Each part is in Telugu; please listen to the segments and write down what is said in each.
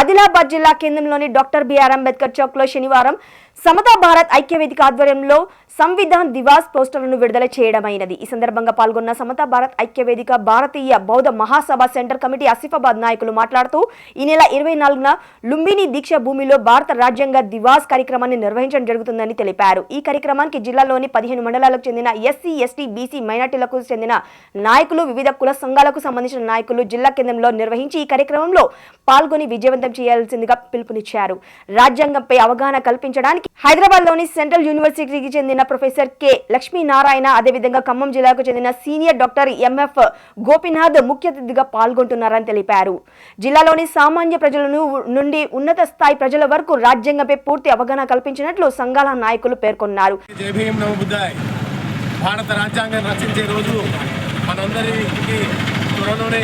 ఆదిలాబాద్ జిల్లా కేంద్రంలోని డాక్టర్ బిఆర్ అంబేద్కర్ చౌక్లో శనివారం సమతా భారత్ ఐక్యవేదిక ఆధ్వర్యంలో సంవిధాన్ దివాస్ పోస్టర్లను విడుదల చేయడమైనది. ఈ సందర్భంగా పాల్గొన్న సమతా భారత్ ఐక్యవేదిక భారతీయ బౌద్ధ మహాసభ సెంటర్ కమిటీ ఆసిఫాబాద్ నాయకులు మాట్లాడుతూ ఈ నెల ఇరవై నాలుగున లుంబిని దీక్ష భూమిలో భారత రాజ్యాంగ దివాస్ కార్యక్రమాన్ని నిర్వహించడం జరుగుతుందని తెలిపారు. ఈ కార్యక్రమానికి జిల్లాలోని పదిహేను మండలాలకు చెందిన ఎస్సీ ఎస్టీ బీసీ మైనార్టీలకు చెందిన నాయకులు వివిధ కుల సంఘాలకు సంబంధించిన నాయకులు జిల్లా కేంద్రంలో నిర్వహించి ఈ కార్యక్రమంలో పాల్గొని విజయవంతం చేయాల్సిందిగా పిలుపునిచ్చారు. రాజ్యాంగంపై అవగాహన కల్పించడానికి హైదరాబాద్లోని సెంట్రల్ యూనివర్సిటీకి చెందిన ప్రొఫెసర్ కె. లక్ష్మీనారాయణ అదేవిధంగా ఖమ్మం జిల్లాకు చెందిన సీనియర్ డాక్టర్ ఎంఎఫ్ గోపినాథ్ ముఖ్య అతిథిగా పాల్గొంటున్నారని తెలిపారు. జిల్లాలోని సామాన్య ప్రజలను నుండి ఉన్నత స్థాయి ప్రజల వరకు రాజ్యాంగంపై పూర్తి అవగాహన కల్పించినట్లు సంఘాల నాయకులు పేర్కొన్నారు. భారత రాజ్యాంగం రచించే రోజు మనందరికీ త్వరలోనే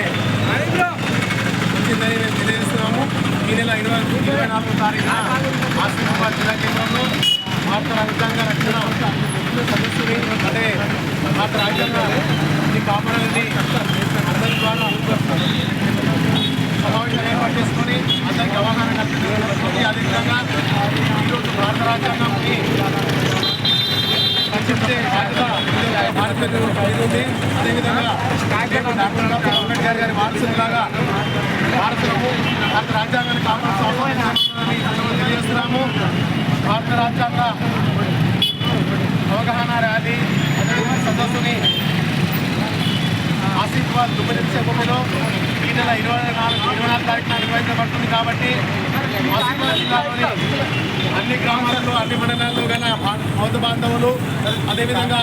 వచ్చిందని మేము తెలియజేస్తున్నాము ఈ నెల ఇరవై ఇరవై నాలుగో తారీఖున ఆసిఫాబాద్ జిల్లా కేంద్రంలో భారత రాజ్యాంగ రక్షణ సదస్సుని అంటే భారత రాజ్యాంగ ఈ కాపాడాలని అందరి ద్వారా సమావేశం ఏర్పాటు చేసుకొని అందరికి అవగాహన కల్పించడం అదేవిధంగా ఈరోజు భారత రాజ్యాంగంకి చెప్తే భారతీయులు ఉంది అదేవిధంగా డాక్టర్ తెలియజేస్తున్నాము భారత రాజ్యాంగ అవగాహన ర్యాలీ సదస్సుని ఆసిఫాబాద్ దుబ్బనిచ్చే భూమిలో ఈ నెల ఇరవై నాలుగు ఇరవై నాలుగు తారీఖున నిర్వహించబడుతుంది కాబట్టి ఆసిఫాబాద్ జిల్లాలోని అన్ని గ్రామాలలో అన్ని మండలాల్లో గల భా- బౌద్ధ బాంధవులు అదేవిధంగా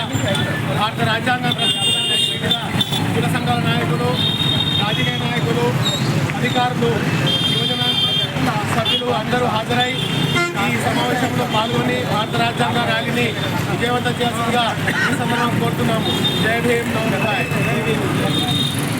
భారత రాజ్యాంగ వివిధ కుల సంఘాల నాయకులు రాజకీయ నాయకులు అధికారులు సభ్యులు అందరూ హాజరై ఈ సమావేశంలో పాల్గొని భారత రాజ్యాంగ ర్యాలీని విజయవంతం చేస్తుందిగా ఈ సందర్భం కోరుతున్నాము. జై భీమ్ నమస్కారం